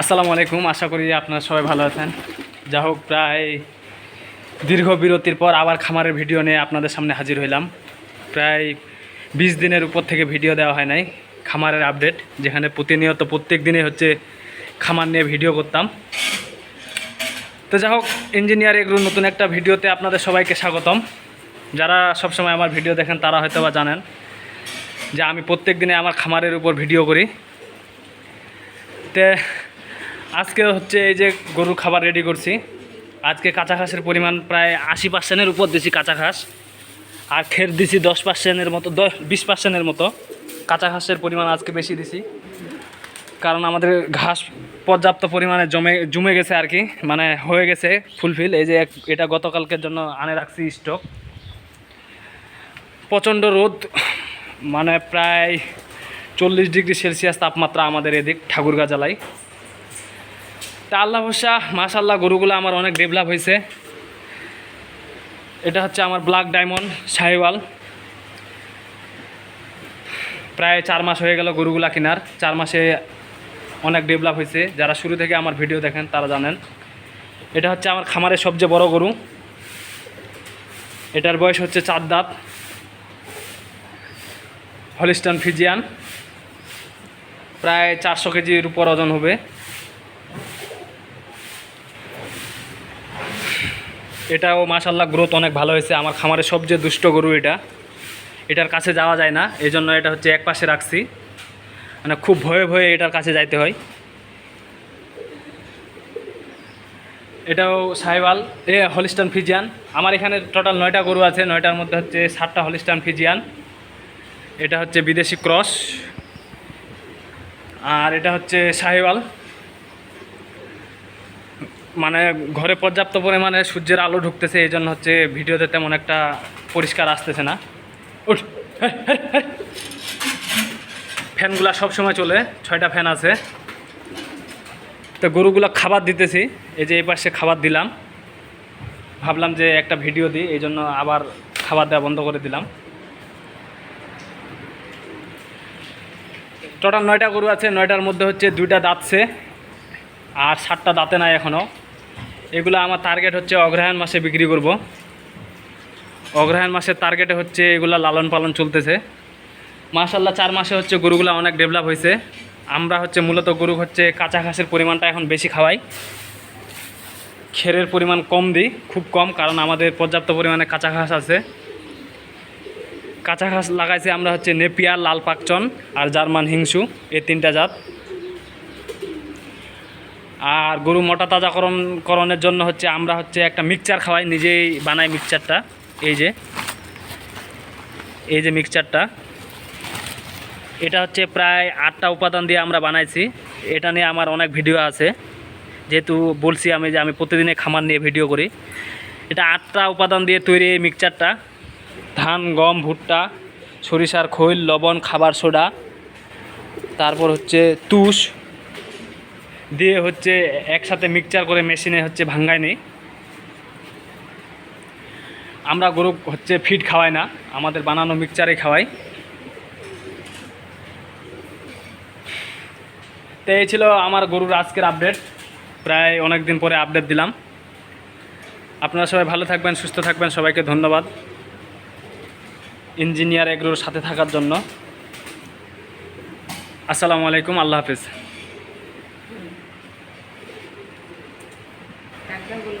আসসালামু আলাইকুম, আশা করি আপনারা সবাই ভালো আছেন। যা হোক, প্রায় দীর্ঘ বিরতির পর আবার খামারের ভিডিও নিয়ে আপনাদের সামনে হাজির হইলাম। প্রায় বিশ দিনের উপর থেকে ভিডিও দেওয়া হয় নাই, খামারের আপডেট, যেখানে প্রতিনিয়ত প্রত্যেক দিনে হচ্ছে খামার নিয়ে ভিডিও করতাম। তো যা হোক, ইঞ্জিনিয়ার এগুলো নতুন একটা ভিডিওতে আপনাদের সবাইকে স্বাগতম। যারা সবসময় আমার ভিডিও দেখেন, তারা হয়তো বা জানেন যে আমি প্রত্যেক দিনে আমার খামারের উপর ভিডিও করি। তে আজকে হচ্ছে এই যে গরুর খাবার রেডি করছি। আজকে কাঁচা ঘাসের পরিমাণ প্রায় আশি পার্সেন্টের উপর দিছি কাঁচা ঘাস। আর খের দিছি দশ পার্সেন্টের মতো, দশ, বিশ পার্সেন্টের মতো। কাঁচা ঘাসের পরিমাণ আজকে বেশি দিছি। কারণ আমাদের ঘাস পর্যাপ্ত পরিমাণে জমে জমে গেছে আর কি। মানে হয়ে গেছে ফুলফিল। এই যে এটা গতকালকের জন্য আনে রাখছি স্টক প্রচণ্ড রোদ মানে প্রায় চল্লিশ ডিগ্রি সেলসিয়াস তাপমাত্রা আমাদের এদিক ঠাকুরগা জেলায়। তা আল্লাহ ভরসা মাশাল্লাহ গরুগুলো আমার অনেক ডেভেলপ হয়েছে। এটা হচ্ছে আমার ব্ল্যাক ডায়মন্ড সাহিওয়াল প্রায় চার মাস হয়ে গেল গরুগুলা কেনার। চার মাসে অনেক ডেভেলপ হয়েছে। যারা শুরু থেকে আমার ভিডিও দেখেন, তারা জানেন। এটা হচ্ছে আমার খামারের সবচেয়ে বড় গরু। এটার বয়স হচ্ছে চার দাঁত। হলিস্টান ফিজিয়ান প্রায় চারশো কেজির উপর ওজন হবে। এটাও মাশাল্লাহ গ্রোথ অনেক ভালো হয়েছে। আমার খামারের সবচেয়ে দুষ্ট গরু এটা। এটার কাছে যাওয়া যায় না এই জন্য এটা হচ্ছে এক পাশে রাখছি। মানে খুব ভয়ে ভয়ে এটার কাছে যাইতে হয়। এটাও সাহেবাল এ হলিস্টান ফিজিয়ান। আমার এখানে টোটাল নয়টা গরু আছে, নয়টার মধ্যে হচ্ছে সাতটা হলিস্টান ফিজিয়ান। এটা হচ্ছে বিদেশি ক্রস। আর এটা হচ্ছে সাহেওয়াল মানে ঘরে পর্যাপ্ত পরিমাণে সূর্যের আলো ঢুকতেছে, এই জন্য হচ্ছে ভিডিওতে তেমন একটা পরিষ্কার আসতেছে না। ফ্যানগুলা সবসময় চলে, ছয়টা ফ্যান আছে। তো গরুগুলো খাবার দিতেছি, এই যে এই পাশে খাবার দিলাম। ভাবলাম যে একটা ভিডিও দিই, এই জন্য আবার খাবার দেওয়া বন্ধ করে দিলাম। টোটাল নয়টা গরু আছে, নয়টার মধ্যে হচ্ছে দুইটা দাঁতছে, আর সাতটা দাঁতে নাই এখনও এগুলো আমার টার্গেট হচ্ছে অগ্রহায়ণ মাসে বিক্রি করব। অগ্রহায়ণ মাসের টার্গেটে হচ্ছে এগুলো লালন পালন চলতেছে। মাশাল্লাহ চার মাসে হচ্ছে গরুগুলো অনেক ডেভেলপ হয়েছে আমরা হচ্ছে মূলত গরু হচ্ছে কাঁচা ঘাসের পরিমাণটা এখন বেশি খাওয়াই। খেরের পরিমাণ কম দিই, খুব কম, কারণ আমাদের পর্যাপ্ত পরিমাণে কাঁচা ঘাস আছে। কাঁচা ঘাস লাগাইছি আমরা হচ্ছে নেপিয়া লাল পাকচন আর জার্মান হিংসু, এই তিনটা জাত। আর গরু মোটা তাজাকরণ, করণের জন্য হচ্ছে আমরা হচ্ছে একটা মিক্সচার খাওয়াই, নিজেই বানাই মিক্সচারটা এই যে এই যে মিক্সচারটা এটা হচ্ছে প্রায় আটটা উপাদান দিয়ে আমরা বানাইছি। এটা নিয়ে আমার অনেক ভিডিও আছে। যেহেতু বলছি আমি যে আমি প্রতিদিনে খামার নিয়ে ভিডিও করি। এটা আটটা উপাদান দিয়ে তৈরি এই মিক্সচারটা ধান, গম, ভুট্টা, সরিষার খৈল, লবণ, খাবার, সোডা। তারপর হচ্ছে তুষ দিয়ে হচ্ছে একসাথে মিক্সচার করে মেশিনে হচ্ছে ভাঙ্গায় নেই। আমরা গরু হচ্ছে ফিড খাওয়াই না, আমাদের বানানো মিক্সচারে খাওয়াই। তো এই ছিল আমার গরুর আজকের আপডেট প্রায় অনেক দিন পরে আপডেট দিলাম। আপনারা সবাই ভালো থাকবেন, সুস্থ থাকবেন, সবাইকে ধন্যবাদ। ইঞ্জিনিয়ার এগুলোর সাথে থাকার জন্য। আসসালামু আলাইকুম, আল্লাহ হাফিজ। ángulo.